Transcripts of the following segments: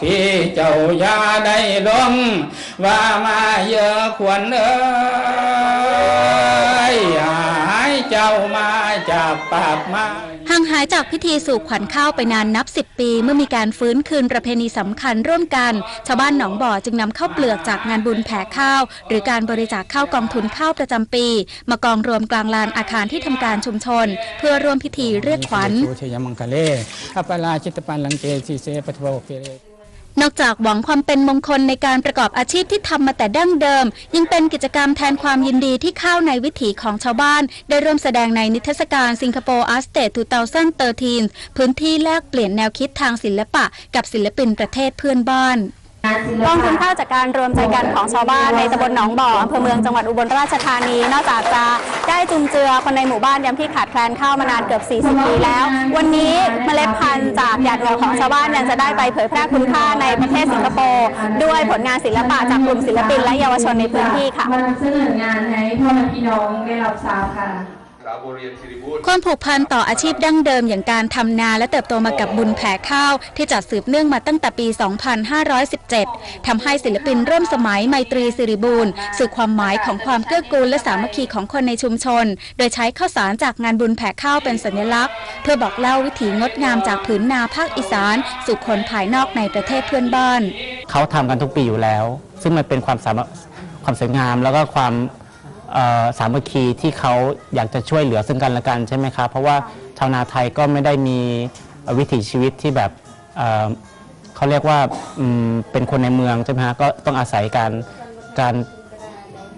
พี่เจ้าอย่าได้ลงว่ามาเยอะควรเอ้ยหายเจ้ามาจากปากมาห่างหายจากพิธีสู่ขวัญข้าวไปนานนับ 10 ปี เมื่อมีการฟื้นคืนประเพณีสำคัญร่วมกัน ชาวบ้านหนองบ่อจึงนำข้าวเปลือกจากงานบุญแผ่ข้าว หรือการบริจาคข้าวกองทุนข้าวประจำปี มากองรวมกลางลานอาคารที่ทำการชุมชน เพื่อร่วมพิธีเรียกขวัญ นอกจากหวังความเป็นมงคลในการประกอบอาชีพที่ทำมาแต่ดั้งเดิม ยังเป็นกิจกรรมแทนความยินดีที่ข้าวในวิถีของชาวบ้าน ได้ร่วมแสดงในนิทรรศการสิงคโปร์อาร์ตเตทูเตอร์ทีนพื้นที่แลกเปลี่ยนแนวคิดทางศิลปะกับศิลปินประเทศเพื่อนบ้าน กองทุนข้าวจากการรวมใจกันของชาวบ้านในตำบลหนองบ่ออำเภอเมืองจังหวัดอุบลราชธานี นอกจากจะได้จุนเจือคนในหมู่บ้านย้ำที่ขาดแคลนข้าวมานานเกือบ 40 ปีแล้ว วันนี้เมล็ดพันธุ์จากหยาดเหงื่อของชาวบ้านยังจะได้ไปเผยแพร่คุณค่าในประเทศสิงคโปร์ด้วยผลงานศิลปะจากกลุ่มศิลปินและเยาวชนในพื้นที่ค่ะมานำเสนองานให้พ่อแม่พี่น้องได้รับทราบค่ะ ความผูกพันต่ออาชีพดั้งเดิมอย่างการทำนาและเติบโตมากับบุญแผ่ข้าว ที่จัดสืบเนื่องมาตั้งแต่ปี 2517 ทำให้ศิลปินร่วมสมัยไมตรีสิริบูรณ์สื่อความหมายของความเกื้อกูลและสามัคคีของคนในชุมชน โดยใช้ข้าวสารจากงานบุญแผ่ข้าวเป็นสัญลักษณ์ เพื่อบอกเล่าวิถีงดงามจากผืนนาภาคอีสานสู่คนภายนอกในประเทศเพื่อนบ้าน เขาทำกันทุกปีอยู่แล้ว ซึ่งมันเป็นความสามารถความสวยงามแล้วก็ความเอ่อ สามัคคีที่เขาอยากจะช่วยเหลือซึ่งกันและกันใช่ไหมครับเพราะว่าชาวนาไทยก็ไม่ได้มีวิถีชีวิตที่แบบเเขาเรียกว่าเป็นคนในเมืองใช่ไหมฮะก็ต้องอาศัยการการ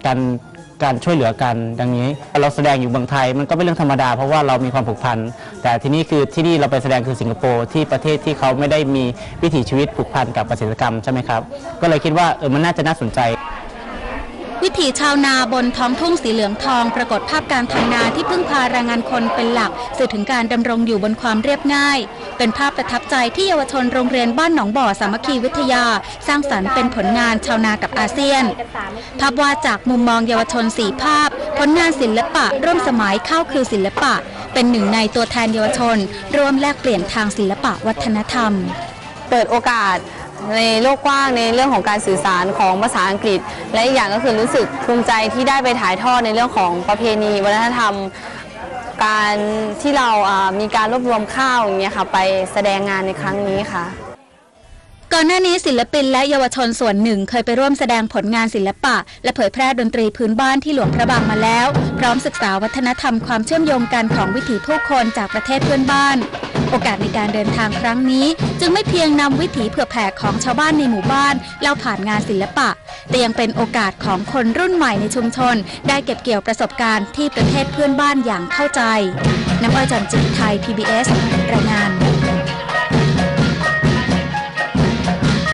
การการช่วยเหลือกันดังนี้ เราแสดงอยู่เมืองไทยมันก็เป็นเรื่องธรรมดาเพราะว่าเรามีความผูกพันแต่ที่นี่คือที่นี่เราไปแสดงคือสิงคโปร์ที่ประเทศที่เขาไม่ได้มีวิถีชีวิตผูกพันกับเกษตรกรรมใช่ไหมครับก็เลยคิดว่าเออมันน่าจะน่าสนใจ วิถีชาวนาบนท้องทุ่งสีเหลืองทอง ปรากฏภาพการทำนาที่พึ่งพาแรงงานคนเป็นหลักสื่อถึงการดำรงอยู่บนความเรียบง่าย เป็นภาพประทับใจที่เยาวชนโรงเรียนบ้านหนองบ่อสามัคคีวิทยา สร้างสรรค์เป็นผลงานชาวนากับอาเซียน ภาพวาดจากมุมมองเยาวชนสีภาพ ผลงานศิลปะ ร่วมสมัยเข้าคือศิลปะ เป็นหนึ่งในตัวแทนเยาวชน ร่วมแลกเปลี่ยนทางศิลปะวัฒนธรรม เปิดโอกาส ในโลกกว้างในเรื่องของการสื่อสารของภาษาอังกฤษ และอีกอย่างก็คือรู้สึกภูมิใจที่ได้ไปถ่ายทอดในเรื่องของประเพณี วัฒนธรรม การที่เรามีการรวบรวมข้าวอย่างเงี้ยค่ะไปแสดงงานในครั้งนี้ค่ะก่อนหน้านี้ศิลปินและเยาวชนส่วนหนึ่งเคยไปร่วมแสดงผลงานศิลปะ และเผยแพร่ดนตรีพื้นบ้านที่หลวงพระบางมาแล้ว พร้อมศึกษาวัฒนธรรมความเชื่อมโยงกันของวิถีผู้คนจากประเทศเพื่อนบ้าน โอกาสในการเดินทางครั้งนี้ จึงไม่เพียงนำวิถีเผื่อแผ่ของชาวบ้านในหมู่บ้านเล่าผ่านงานศิลปะ แต่ยังเป็นโอกาสของคนรุ่นใหม่ในชุมชน ได้เก็บเกี่ยวประสบการณ์ที่ประเทศเพื่อนบ้านอย่างเข้าใจ น้ำอ้อยจันจิตไทย PBS รายงาน